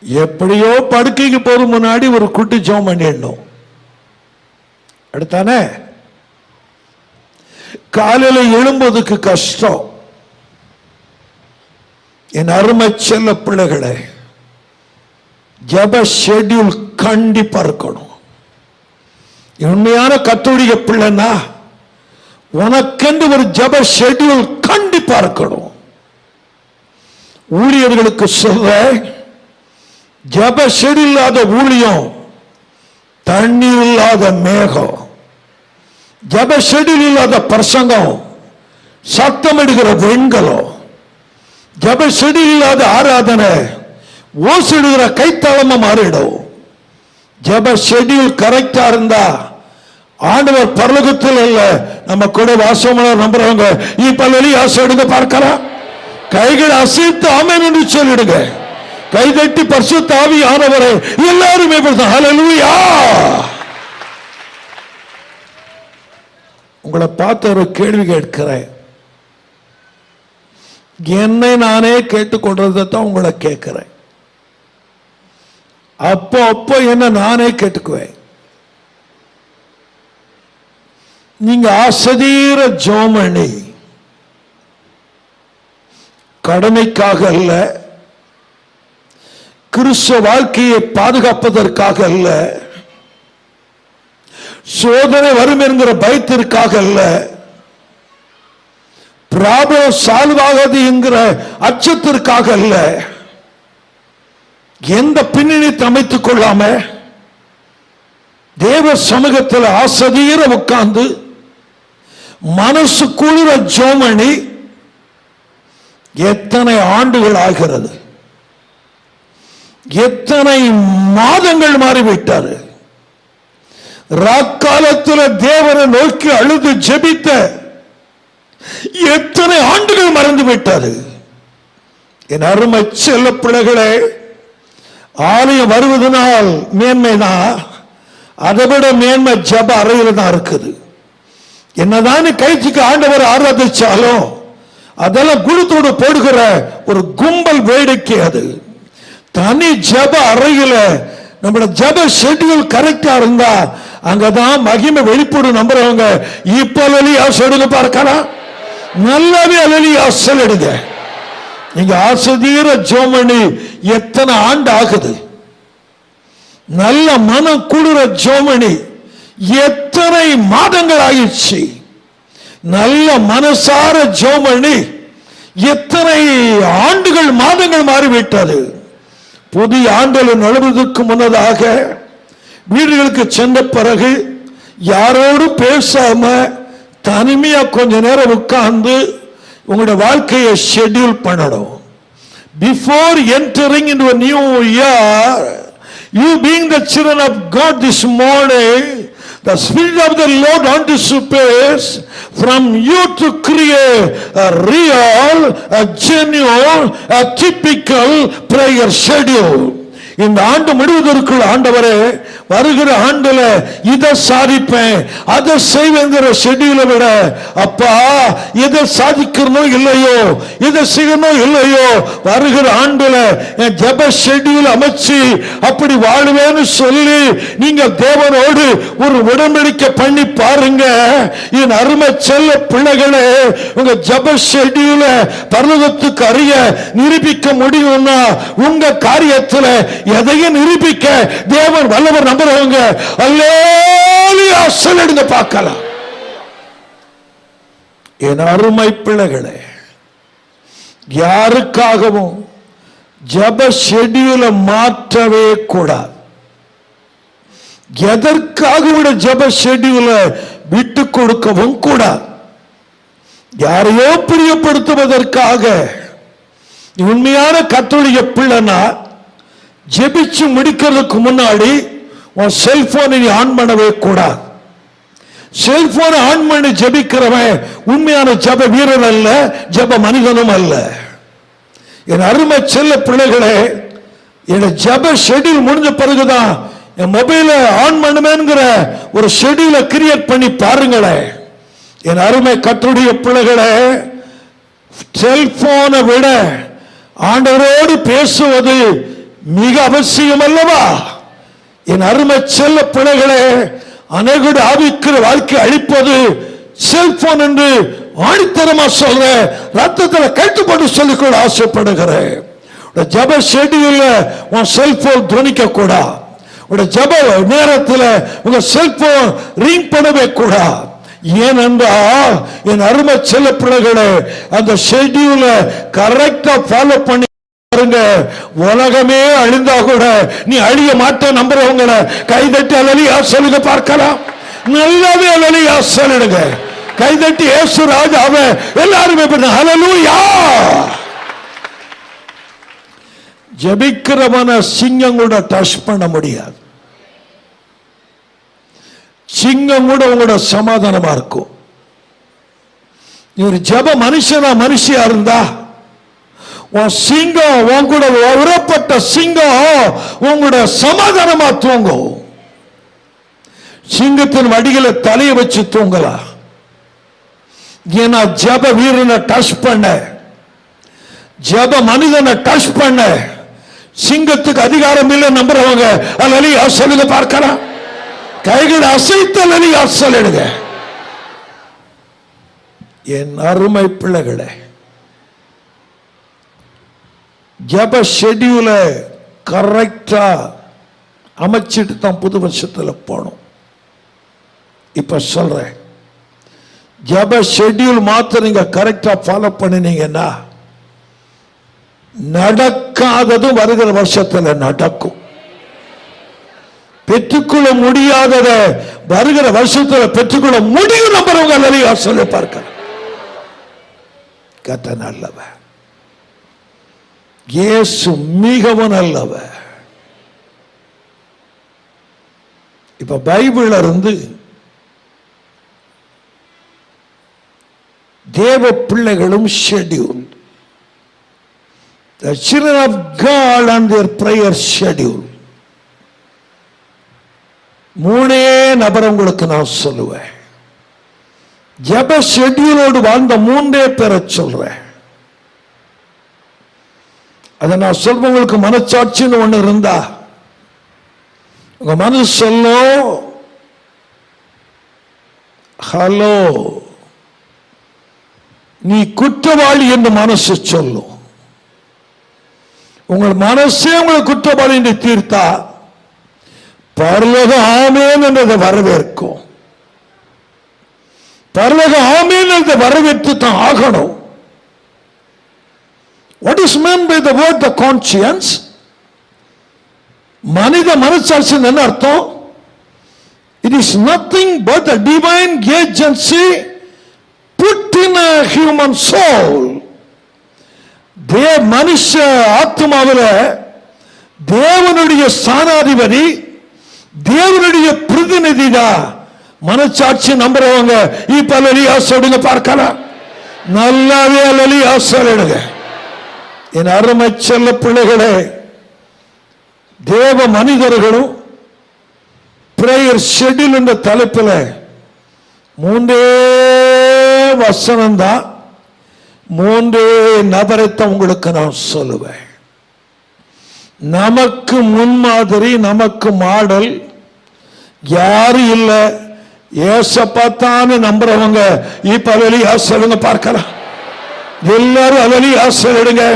எப்படியோ படுக்கைக்கு போறது முன்னாடி ஒரு குட்டி ஜோம் பண்ணிடணும். அடுத்தானே? காலையில் எழும்புவதுக்கு கஷ்டம். என் அருமை செல்ல பிள்ளைகளே ஜப ஷெட்யூல் கண்டிப்பா இருக்கணும். உண்மையான கத்தோலிக்க பிள்ளைன்னா உனக்கென்று ஒரு ஜப ஷெட்யூல் கண்டிப்பா இருக்கணும். ஊழியர்களுக்கு சொல்ற ஜப செடி இல்லாத ஊழியம் தண்ணீர் இல்லாத மேகம் ஜப செடி இல்லாத பிரசங்கம் சத்தம் எடுக்கிற வெண்கலம் ஜப செடி இல்லாத ஆராதனை ஓசிடுகிற கைத்தளமா மாறிடும். ஜப ஷெடியூல் கரெக்டா இருந்தா ஆண்டவர் பரலோகத்தில் இல்ல நம்ம கூட வாசமான நம்புறவங்க இப்ப வெளியே ஆசை எடுங்க பார்க்கலாம். கைகள் அசைத்து அமைன்னு என்று சொல்லிடுங்க. கைதட்டி பரிசுத்த தாவி ஆனவரை எல்லாருமே உங்களை பார்த்து ஒரு கேள்வி கேட்கிறேன். என்னை நானே கேட்டுக்கொண்டதை தான் உங்களை கேட்கிறேன். அப்போ அப்போ என்ன நானே கேட்டுக்குவேன். நீங்க ஆசதீர ஜோமணி. கடமைக்காக இல்லை கிறிஸ்துவ வாழ்க்கையை பாதுகாப்பதற்காக அல்ல. சோதனை வரும் என்கிற பயத்திற்காக அல்ல. பிராபோ சால்வாகாது என்கிற அச்சத்திற்காக அல்ல. எந்த பின்னணி அமைத்துக் கொள்ளாம தேவ சமூகத்தில் ஆசதீர உட்கார்ந்து மனசு குளிர ஜோமணி எத்தனை ஆண்டுகள் ஆகிறது? எத்தனை மாதங்கள் மாறிவிட்டார்? ராக்காலத்தில் தேவனை நோக்கி அழுது ஜெபித்த எத்தனை ஆண்டுகள் மறந்து விட்டாரு என் அருமை செல்ல பிள்ளைகளே ஆலயம் வருவதனால் மேன்மைதான் அதை விட மேன்மை ஜப அறையில் தான் இருக்குது. என்னதான் கைச்சிக்கு ஆண்டவர் ஆராதிச்சாலும் அதெல்லாம் குழுத்தோடு போடுகிற ஒரு கும்பல் வேடிக்கை அது. தனி ஜப அறையில நம்மளோட ஜப ஷெட்யூல் கரெக்டா இருந்தா அங்கதான் மகிமை வெளிப்படும் நம்புறவங்க. இப்ப அலலியா சொல்லுங்க பார்க்கலாம் நல்லாவே அலலியா சொல்லிடுங்க. நீங்க ஆசிரியர ஜோமணி எத்தனை ஆண்டு ஆகுது? நல்ல மனம் குளிர ஜோமணி எத்தனை மாதங்கள் ஆயிடுச்சு? நல்ல மனசார ஜோமணி எத்தனை ஆண்டுகள் மாதங்கள் மாறிவிட்டது? புதிய ஆண்டுகள் நுழைவதற்கு முன்னதாக வீடுகளுக்கு சென்ற பிறகு யாரோடும் பேசாம தனிமையா கொஞ்ச நேரம் உட்கார்ந்து உங்களுடைய வாழ்க்கையை ஷெட்யூல் பண்ணணும். Before entering in a new year you being the children of God this the spirit of the Lord anticipates from you to create a real a genuine a typical prayer schedule இந்த ஆண்டு முடிவதற்குள் ஆண்டவரே வருகிற ஆண்டுல இதை சாதிப்பேன். அதை செய்வேங்கிற ஷெட்யூலை விட அப்பா இதை சாதிக்கணும் இல்லையோ? இதை செய்யணும் இல்லையோ? வருகிற ஆண்டுல என் ஜப ஷெட்யூல் அமைச்சு அப்படி வாழ்வேன்னு சொல்லி நீங்க தேவனோடு ஒரு உடன்படிக்கை பண்ணி பாருங்க. என் அருமை செல்ல பிள்ளைகளே உங்க ஜப ஷெட்யூல பரலோகத்துக்கு அறிய நிரூபிக்க முடியும்னா உங்க காரியத்துல எதையும் நிரூபிக்க தேவன் வல்லவர் நம்புறவங்க அல்லேலியா சொல்லிடுங்க பார்க்கலாம். என் அருமை பிள்ளைகளே யாருக்காகவும் ஜப ஷெட்யூலை மாற்றவே கூடாது. எதற்காக விட ஜப ஷெட்யூலை விட்டு கொடுக்கவும் கூடாது. யாரையோ பிரியப்படுத்துவதற்காக உண்மையான கத்தோலிக்க பிள்ளைனா ஜெபிச்சு முடிக்கிறதுக்கு முன்னாடி உன் செல்போனை நீ ஆன் பண்ணவே கூடாது. செல்போனை ஆன் பண்ணி ஜெபிக்கிறவன் உண்மையான ஜப வீரன் அல்ல ஜப மனிதனும் அல்ல. என் அருமை செல்ல பிள்ளைகளே என் ஜப ஷெடியூல் முடிஞ்ச பிறகுதான் என் மொபைலை ஆன் பண்ணுமேங்கிற ஒரு ஷெடியூலை கிரியேட் பண்ணி பாருங்களேன். என் அருமை கற்றுடைய பிள்ளைகளே செல்போனை விட ஆண்டவரோடு பேசுவது மிக அவசியம் அல்லவா? என் அருமை செல்ல பிள்ளைகளே அனைவருடைய ஆவிக்கிற வாழ்க்கை அழிப்பது செல்போன் என்று ஆணித்தரமா சொல்றேன். ரத்தத்துல கட்டுப்பட்டு சொல்லிக்கொள்ள ஆசைப்படுகிறேன். ஜப ஷெட்யூல்ல உன் செல்போன் துவனிக்க கூடா உடைய ஜப நேரத்தில் உங்க செல்போன் ரிங் பண்ணவே கூடா ஏனென்றால் என் அருமை செல்ல பிள்ளைகளை அந்த ஷெட்யூல கரெக்டா ஃபாலோ பண்ணி பாருங்க உலகமே அழிந்தா கூட நீ அழிய மாட்ட நம்புறவங்களை. கைதட்டி அலலியா சொல்லுங்க பார்க்கலாம். நல்லாவே அலலியா சொல்லிடுங்க கைதட்டி ஏசு ராஜாவை எல்லாருமே அலலூயா ஜபிக்கிறவன சிங்கம் கூட டச் பண்ண முடியாது. சிங்கம் கூட உங்களோட சமாதானமா இருக்கும். ஒரு மனுஷனா மனுஷியா இருந்தா உன் சிங்கம் உன் கூட உரப்பட்ட சிங்கம் உங்களோட சமாதானமா தூங்கும் சிங்கத்தின் வடிகளை தலையை வச்சு தூங்கலாம் ஏன்னா ஜப வீரனை டச் பண்ண. ஜப மனிதனை டச் பண்ண. சிங்கத்துக்கு அதிகாரம் இல்லை நம்புறவங்க அலி சொல்லுங்க பார்க்கலாம். கைகள் அசைத்து அல்லி சொல்லிடுங்க என் அருமை பிள்ளைகளை ஜப ஷெடியூலை கரெக்டாக அமைச்சிட்டு தான் புது வருஷத்துல போகணும் இப்போ சொல்றேன். ஜப ஷெட்யூல் மாத்திரம் நீங்க கரெக்டா ஃபாலோ பண்ணினீங்கன்னா நடக்காததும் வருகிற வருஷத்துல நடக்கும். பெற்றுக்கொள்ள முடியாதத வருகிற வருஷத்துல பெற்றுக்கொள்ள முடியும் நம்புறவங்க நிறைய சொல்லி பார்க்க கத்த நல்லவன் இயேசு மிகவும் நல்லவர். இப்ப பைபிள் இருந்து தேவ பிள்ளைகளும் schedule The children of God and their prayer schedule. மூணே நபர் உங்களுக்கு நான் சொல்லுவேன். ஜப ஷெட்யூலோடு வாழ்ந்த மூன்றே பேரை சொல்றேன். அதை நான் சொல்றவங்களுக்கு மனச்சாட்சின்னு ஒண்ணு இருந்தா உங்க மனசு சொல்லும் ஹலோ. நீ குற்றவாளி என்று மனசு சொல்லும் உங்கள் மனசே உங்களை குற்றவாளி என்று தீர்த்தா பரலோக ஆமேன் என்றதை வரவேற்கும். பரலோக ஆமேன் என்றதை வரவேற்று தான் ஆகணும். What is mean by the word the conscience மனித மனசாட்சி என்ன அர்த்தம்? It is nothing but a divine agency put in a human soul தே மனுஷ ஆத்மாவில் தேவனுடைய ஸ்தானாதிபதி தேவனுடைய பிரதிநிதி தான் மனச்சாட்சி நம்புறவங்க இப்ப லலியா சொல்லுங்க பார்க்கலாம். நல்லாவே லலியா சொல்லிடுங்க என் அருமை செல்ல பிள்ளைகளே தேவ மனிதர்களும் பிரேயர் ஷெட்யூல் என்ற தலைப்பில் மூன்றே வசனம் தான் மூன்றே நபரைத்தான் உங்களுக்கு நான் சொல்லுவேன். நமக்கு முன்மாதிரி நமக்கு மாடல் யாரும் இல்லை? ஏசப்பாத்தான்னு நம்புறவங்க. இப்ப அலலி சொல்லுங்க பார்க்கலாம். எல்லாரும் அலலி சொல்லிடுங்க